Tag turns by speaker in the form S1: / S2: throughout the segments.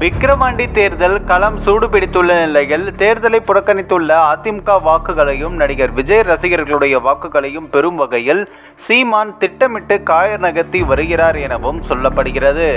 S1: விக்கிரவாண்டி தேர்தல் களம் சூடுபிடித்துள்ள நிலையில் தேர்தலை புறக்கணித்துள்ள அதிமுக வாக்குகளையும் நடிகர் விஜய் ரசிகர்களுடைய வாக்குகளையும் பெறும் வகையில் சீமான் திட்டமிட்டு காயர் நகர்த்தி வருகிறார் எனவும் சொல்லப்படுகிறது.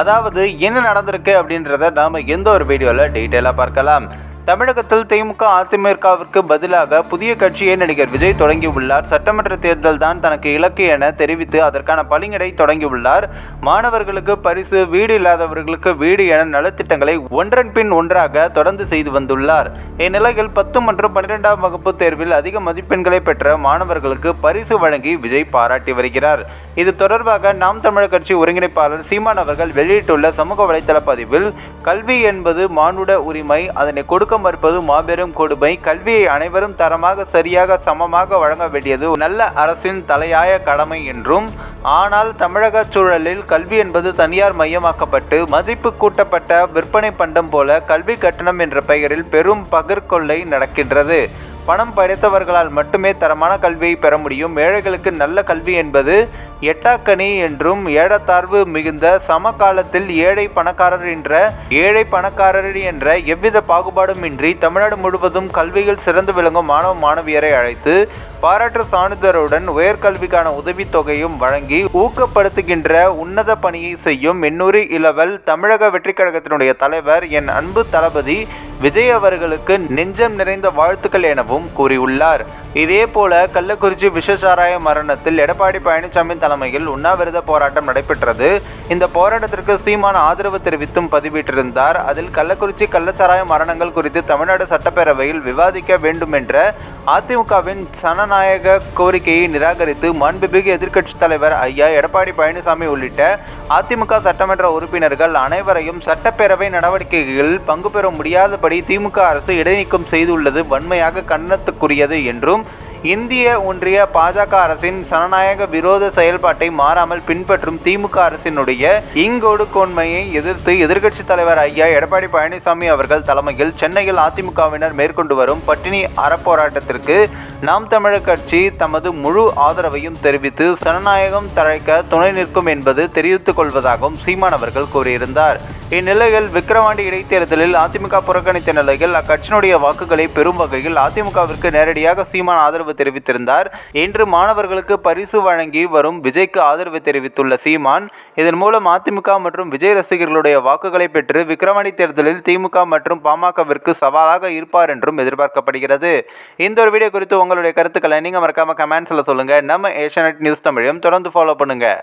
S1: அதாவது என்ன நடந்திருக்கு அப்படின்றத நாம் எந்த ஒரு வீடியோவில் டீட்டெயிலாக பார்க்கலாம். தமிழகத்தில் திமுக அதிமுகவிற்கு பதிலாக புதிய கட்சியை நடிகர் விஜய் தொடங்கியுள்ளார். சட்டமன்ற தேர்தல் தான் தனக்கு இலக்கு என தெரிவித்து அதற்கான பணியிடை தொடங்கியுள்ளார். மாணவர்களுக்கு பரிசு வீடு இல்லாதவர்களுக்கு வீடு என நலத்திட்டங்களை ஒன்றன் பின் ஒன்றாக தொடர்ந்து செய்து வந்துள்ளார். இந்நிலையில் பத்து மற்றும் பன்னிரெண்டாம் வகுப்பு தேர்வில் அதிக மதிப்பெண்களை பெற்ற மாணவர்களுக்கு பரிசு வழங்கி விஜய் பாராட்டி வருகிறார். இது தொடர்பாக நாம் தமிழர் கட்சி ஒருங்கிணைப்பாளர் சீமான் அவர்கள் வெளியிட்டுள்ள சமூக வலைதள பதிவில் கல்வி என்பது மானுட உரிமை அதனை கொடுக்க மறுப்பது மாபெரும் கொடுமை. கல்வியை அனைவரும் தரமாக சரியாக சமமாக வழங்க வேண்டியது நல்ல அரசின் தலையாய கடமை என்றும் ஆனால் தமிழக சூழலில் கல்வி என்பது தனியார் மையமாக்கப்பட்டு மதிப்பு கூட்டப்பட்ட விற்பனை பண்டம் போல கல்வி கட்டணம் என்ற பெயரில் பெரும் பகிர்கொள்ளை நடக்கின்றது. பணம் படைத்தவர்களால் மட்டுமே தரமான கல்வியை பெற முடியும். ஏழைகளுக்கு நல்ல கல்வி என்பது எட்டாக்கனி என்றும் ஏழத்தார்வு மிகுந்த சமகாலத்தில் ஏழை பணக்காரர் என்ற ஏழை பணக்காரர் என்ற எவ்வித பாகுபாடுமின்றி தமிழ்நாடு முழுவதும் கல்வியில் சிறந்து விளங்கும் மாணவ மாணவியரை அழைத்து பாராட்டு சான்றிதழுடன் உயர்கல்விக்கான உதவித்தொகையும் வழங்கி ஊக்கப்படுத்துகின்ற உன்னத பணியை செய்யும் எண்ணூறு இளவல் தமிழக வெற்றிக் கழகத்தினுடைய தலைவர் என் அன்பு தளபதி விஜய் அவர்களுக்கு நெஞ்சம் நிறைந்த வாழ்த்துக்கள் எனவும் கூறியுள்ளார். இதேபோல கள்ளக்குறிச்சி விஷசாராய மரணத்தில் எடப்பாடி பழனிசாமி தலைமையில் உண்ணாவிரத போராட்டம் நடைபெற்றது. இந்த போராட்டத்திற்கு சீமான் ஆதரவு தெரிவித்தும் பதிவிட்டிருந்தார். அதில் கள்ளக்குறிச்சி கள்ளச்சாராய மரணங்கள் குறித்து தமிழ்நாடு சட்டப்பேரவையில் விவாதிக்க வேண்டும் என்ற அதிமுகவின் சனநாயக கோரிக்கையை நிராகரித்து மாண்புமிகு எதிர்க்கட்சித் தலைவர் ஐயா எடப்பாடி பழனிசாமி உள்ளிட்ட அதிமுக சட்டமன்ற உறுப்பினர்கள் அனைவரையும் சட்டப்பேரவை நடவடிக்கைகளில் பங்கு பெற முடியாதபடி திமுக அரசு இடைநீக்கம் செய்துள்ளது வன்மையாக கண்டனத்துக்குரியது என்றும் இந்திய ஒன்றிய பாஜக அரசின் சனநாயக விரோத செயல்பாட்டை மாறாமல் பின்பற்றும் திமுக அரசினுடைய இங்கொடுக்கோன்மையை எதிர்த்து எதிர்க்கட்சித் தலைவர் ஐயா எடப்பாடி பழனிசாமி அவர்கள் தலைமையில் சென்னையில் அதிமுகவினர் மேற்கொண்டு வரும் பட்டினி அறப்போராட்டத்திற்கு நாம் தமிழர் கட்சி தமது முழு ஆதரவையும் தெரிவித்து சனநாயகம் தழைக்க துணை நிற்கும் என்பது தெரிவித்துக் கொள்வதாகவும் சீமான் அவர்கள் கூறியிருந்தார். இந்நிலையில் விக்கிரவாண்டி இடைத்தேர்தலில் அதிமுக புறக்கணித்த நிலையில் அக்கட்சியினுடைய வாக்குகளை பெறும் வகையில் அதிமுகவிற்கு நேரடியாக சீமான் ஆதரவு தெரிவித்திருந்தார். இன்று மாணவர்களுக்கு பரிசு வழங்கி வரும் விஜய்க்கு ஆதரவு தெரிவித்துள்ள சீமான் இதன் மூலம் அதிமுக மற்றும் விஜய் ரசிகர்களுடைய வாக்குகளை பெற்று விக்கிரவாண்டி தேர்தலில் திமுக மற்றும் பாமகவிற்கு சவாலாக இருப்பார் என்றும் எதிர்பார்க்கப்படுகிறது. இந்த ஒரு வீடியோ குறித்து உங்களுடைய கருத்துக்களை நீங்கள் மறக்காம கமெண்ட்ஸில் சொல்லுங்கள் நம்ம ஏஷியநெட் நியூஸ் தமிழையும் தொடர்ந்து ஃபாலோ பண்ணுங்கள்